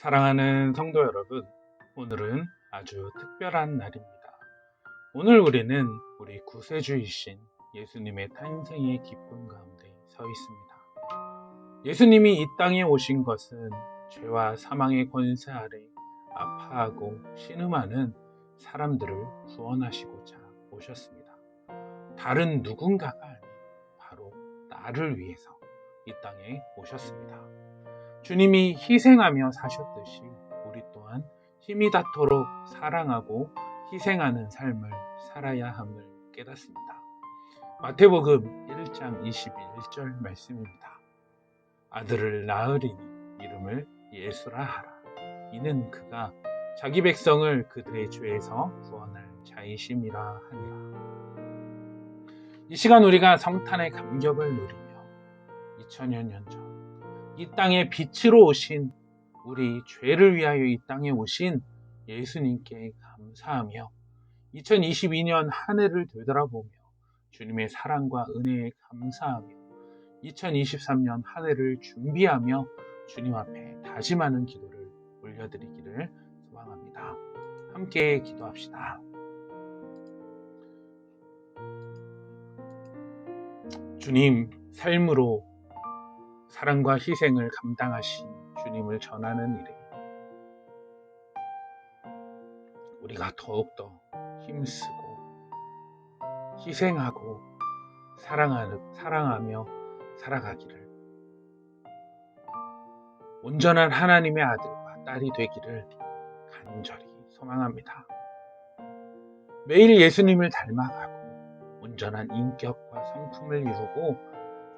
사랑하는 성도 여러분, 오늘은 아주 특별한 날입니다. 오늘 우리는 우리 구세주이신 예수님의 탄생의 기쁨 가운데 서 있습니다. 예수님이 이 땅에 오신 것은 죄와 사망의 권세 아래 아파하고 신음하는 사람들을 구원하시고자 오셨습니다. 다른 누군가가 아닌 바로 나를 위해서 이 땅에 오셨습니다. 주님이 희생하며 사셨듯이 우리 또한 힘이 닿도록 사랑하고 희생하는 삶을 살아야 함을 깨닫습니다. 마태복음 1장 21절 말씀입니다. 아들을 낳으리니 이름을 예수라 하라. 이는 그가 자기 백성을 그들의 죄에서 구원할 자이심이라 하니라. 이 시간 우리가 성탄의 감격을 누리며 2000여 년 전 이 땅에 빛으로 오신 우리 죄를 위하여 이 땅에 오신 예수님께 감사하며 2022년 한 해를 되돌아보며 주님의 사랑과 은혜에 감사하며 2023년 한 해를 준비하며 주님 앞에 다짐하는 기도를 올려드리기를 소망합니다. 함께 기도합시다. 주님, 삶으로 사랑과 희생을 감당하신 주님을 전하는 일에 우리가 더욱더 힘쓰고 희생하고 사랑하며 살아가기를 온전한 하나님의 아들과 딸이 되기를 간절히 소망합니다. 매일 예수님을 닮아가고 온전한 인격과 성품을 이루고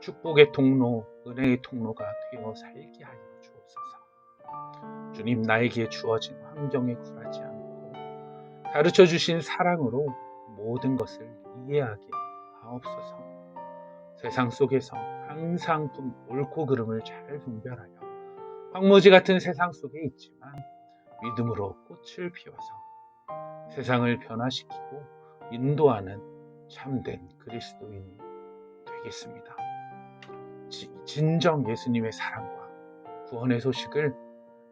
축복의 통로, 은혜의 통로가 되어 살게 하여 주옵소서. 주님 나에게 주어진 환경에 굴하지 않고 가르쳐 주신 사랑으로 모든 것을 이해하게 하옵소서. 세상 속에서 항상 옳고 그름을 잘 분별하여 황무지 같은 세상 속에 있지만 믿음으로 꽃을 피워서 세상을 변화시키고 인도하는 참된 그리스도인이 되겠습니다. 진정 예수님의 사랑과 구원의 소식을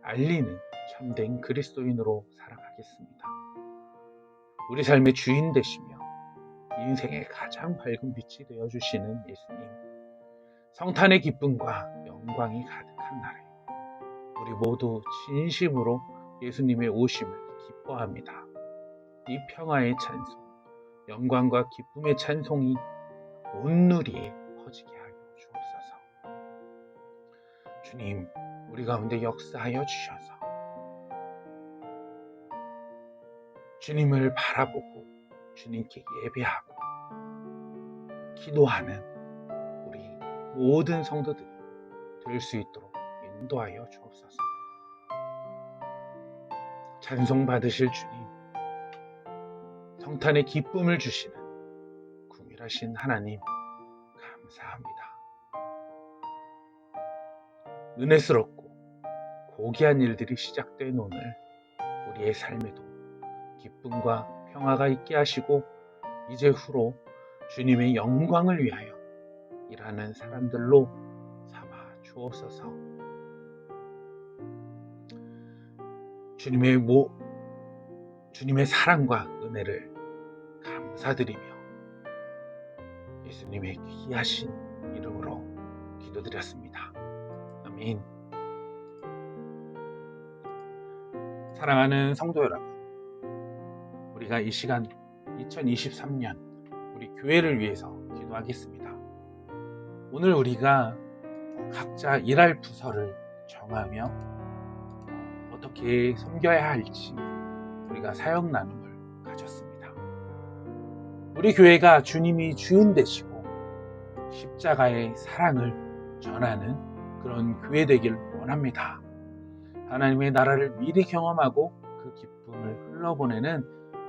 알리는 참된 그리스도인으로 살아가겠습니다. 우리 삶의 주인 되시며 인생의 가장 밝은 빛이 되어 주시는 예수님. 성탄의 기쁨과 영광이 가득한 날에 우리 모두 진심으로 예수님의 오심을 기뻐합니다. 이 평화의 찬송, 영광과 기쁨의 찬송이 온 누리에 퍼지게. 주님, 우리 가운데 역사하여 주셔서 주님을 바라보고 주님께 예배하고 기도하는 우리 모든 성도들이 될 수 있도록 인도하여 주옵소서. 찬송 받으실 주님, 성탄의 기쁨을 주시는 구밀하신 하나님, 감사합니다. 은혜스럽고 고귀한 일들이 시작된 오늘, 우리의 삶에도 기쁨과 평화가 있게 하시고, 이제 후로 주님의 영광을 위하여 일하는 사람들로 삼아 주옵소서. 주님의 모, 주님의 사랑과 은혜를 감사드리며 예수님의 귀하신 이름으로 기도드렸습니다. 아멘. 사랑하는 성도 여러분, 우리가 이 시간 2023년 우리 교회를 위해서 기도하겠습니다. 오늘 우리가 각자 일할 부서를 정하며 어떻게 섬겨야 할지 우리가 사역 나눔을 가졌습니다. 우리 교회가 주님이 주인 되시고 십자가의 사랑을 전하는 그런 교회 되길 원합니다. 하나님의 나라를 미리 경험하고 그 기쁨을 흘러보내는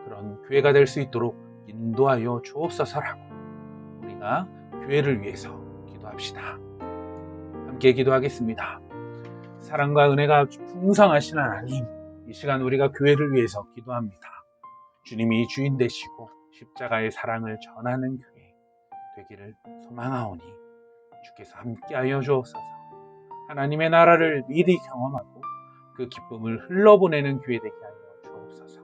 그런 교회가 될 수 있도록 인도하여 주옵소서라고 우리가 교회를 위해서 기도합시다. 함께 기도하겠습니다. 사랑과 은혜가 풍성하신 하나님, 이 시간 우리가 교회를 위해서 기도합니다. 주님이 주인 되시고 십자가의 사랑을 전하는 교회 되기를 소망하오니 주께서 함께하여 주옵소서. 하나님의 나라를 미리 경험하고 그 기쁨을 흘러보내는 교회 되게 하여 주옵소서.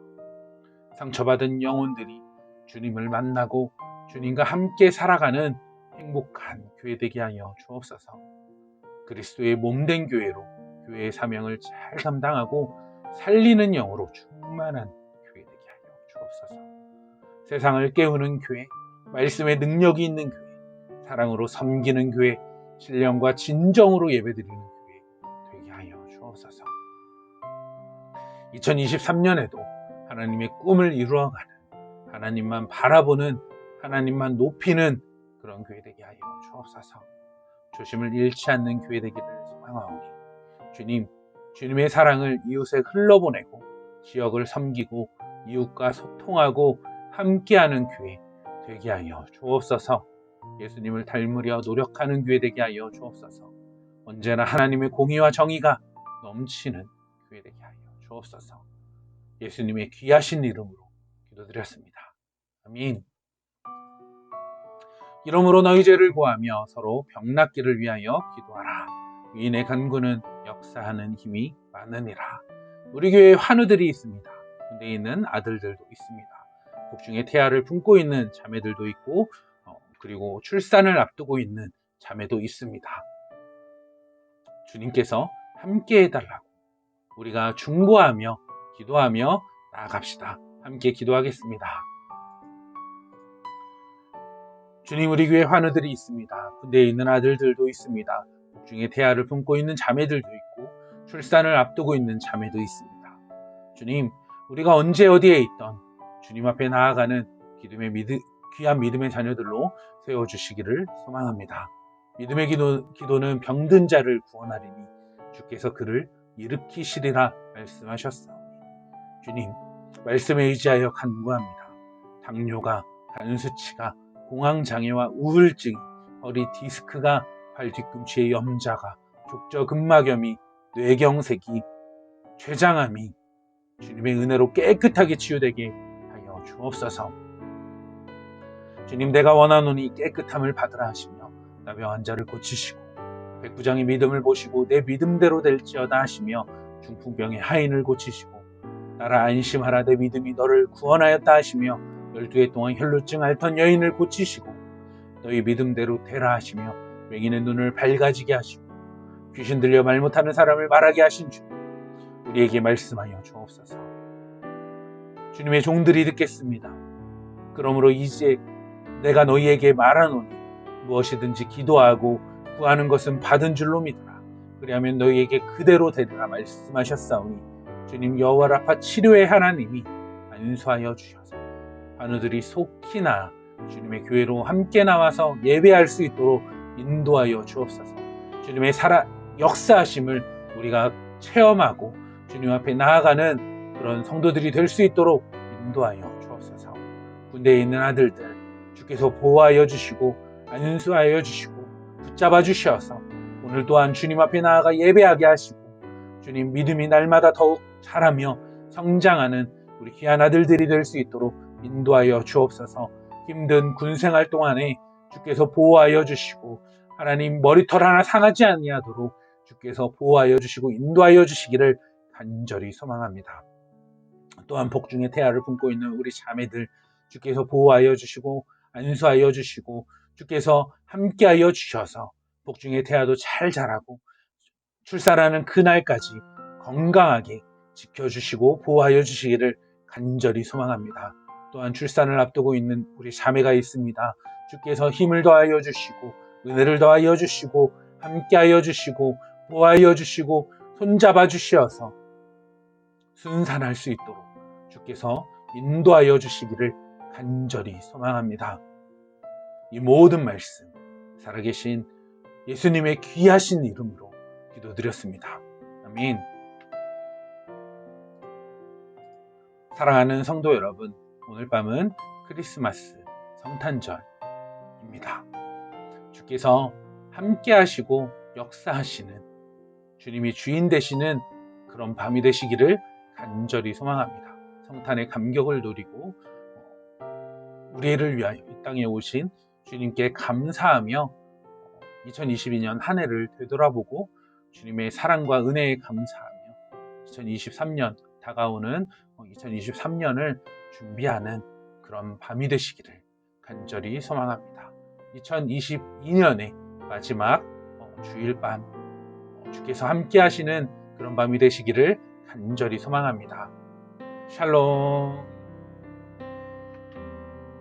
상처받은 영혼들이 주님을 만나고 주님과 함께 살아가는 행복한 교회 되게 하여 주옵소서. 그리스도의 몸된 교회로 교회의 사명을 잘 감당하고 살리는 영으로 충만한 교회 되게 하여 주옵소서. 세상을 깨우는 교회, 말씀의 능력이 있는 교회, 사랑으로 섬기는 교회, 신령과 진정으로 예배드리는 교회 되게 하여 주옵소서. 2023년에도 하나님의 꿈을 이루어가는 하나님만 바라보는 하나님만 높이는 그런 교회 되게 하여 주옵소서. 조심을 잃지 않는 교회 되기를 소망하오니 주님, 주님의 사랑을 이웃에 흘러보내고 지역을 섬기고 이웃과 소통하고 함께하는 교회 되게 하여 주옵소서. 예수님을 닮으려 노력하는 교회 되게 하여 주옵소서. 언제나 하나님의 공의와 정의가 넘치는 교회 되게 하여 주옵소서. 예수님의 귀하신 이름으로 기도드렸습니다. 아멘. 이러므로 너희 죄를 구하며 서로 병낫기를 위하여 기도하라. 위인의 간구는 역사하는 힘이 많으니라. 우리 교회에 환우들이 있습니다. 군대에 있는 아들들도 있습니다. 복중에 태아를 품고 있는 자매들도 있고 어, 그리고 출산을 앞두고 있는 자매도 있습니다. 주님께서 함께 해달라고 우리가 중보하며 기도하며 나아갑시다. 함께 기도하겠습니다. 주님 우리 교회 환우들이 있습니다. 군대에 있는 아들들도 있습니다. 복중에 태아를 품고 있는 자매들도 있고 출산을 앞두고 있는 자매도 있습니다. 주님 우리가 언제 어디에 있던 주님 앞에 나아가는 기름의 믿음, 귀한 믿음의 자녀들로 세워주시기를 소망합니다. 믿음의 기도, 기도는 병든 자를 구원하리니 주께서 그를 일으키시리라 말씀하셨사오니 주님 말씀에 의지하여 간구합니다. 당뇨가 간수치가 공황장애와 우울증, 허리 디스크가 발 뒤꿈치의 염자가 족저근막염이 뇌경색이 췌장암이 주님의 은혜로 깨끗하게 치유되게 하여 주옵소서. 주님 내가 원하노니 깨끗함을 받으라 하시며 나병 환자를 고치시고 백부장의 믿음을 보시고 내 믿음대로 될지어다 하시며 중풍병의 하인을 고치시고 나라 안심하라 내 믿음이 너를 구원하였다 하시며 열두 해 동안 혈루증 앓던 여인을 고치시고 너희 믿음대로 되라 하시며 맹인의 눈을 밝아지게 하시고 귀신 들려 말 못하는 사람을 말하게 하신 주 우리에게 말씀하여 주옵소서. 주님의 종들이 듣겠습니다. 그러므로 이제 내가 너희에게 말하노니 무엇이든지 기도하고 구하는 것은 받은 줄로 믿으라. 그리하면 너희에게 그대로 되리라 말씀하셨사오니 주님 여호와 라파 치료의 하나님이 안수하여 주셔서 환우들이 속히나 주님의 교회로 함께 나와서 예배할 수 있도록 인도하여 주옵소서. 주님의 살아 역사하심을 우리가 체험하고 주님 앞에 나아가는 그런 성도들이 될 수 있도록 인도하여 주옵소서. 군대에 있는 아들들 주께서 보호하여 주시고 안수하여 주시고 붙잡아 주셔서 오늘 또한 주님 앞에 나아가 예배하게 하시고 주님 믿음이 날마다 더욱 자라며 성장하는 우리 귀한 아들들이 될 수 있도록 인도하여 주옵소서. 힘든 군생활 동안에 주께서 보호하여 주시고 하나님 머리털 하나 상하지 아니하도록 주께서 보호하여 주시고 인도하여 주시기를 간절히 소망합니다. 또한 복중의 태아를 품고 있는 우리 자매들 주께서 보호하여 주시고 안수하여 주시고 주께서 함께하여 주셔서 복중의 태아도 잘 자라고 출산하는 그날까지 건강하게 지켜주시고 보호하여 주시기를 간절히 소망합니다. 또한 출산을 앞두고 있는 우리 자매가 있습니다. 주께서 힘을 더하여 주시고 은혜를 더하여 주시고 함께하여 주시고 보호하여 주시고 손잡아 주시어서 순산할 수 있도록 주께서 인도하여 주시기를 간절히 소망합니다. 이 모든 말씀 살아계신 예수님의 귀하신 이름으로 기도드렸습니다. 아멘. 사랑하는 성도 여러분, 오늘 밤은 크리스마스 성탄절입니다. 주께서 함께 하시고 역사하시는 주님이 주인 되시는 그런 밤이 되시기를 간절히 소망합니다. 성탄의 감격을 누리고 우리를 위하여 이 땅에 오신 주님께 감사하며 2022년 한 해를 되돌아보고 주님의 사랑과 은혜에 감사하며 2023년 다가오는 2023년을 준비하는 그런 밤이 되시기를 간절히 소망합니다. 2022년의 마지막 어, 주일 밤 어, 주께서 함께 하시는 그런 밤이 되시기를 간절히 소망합니다. 샬롬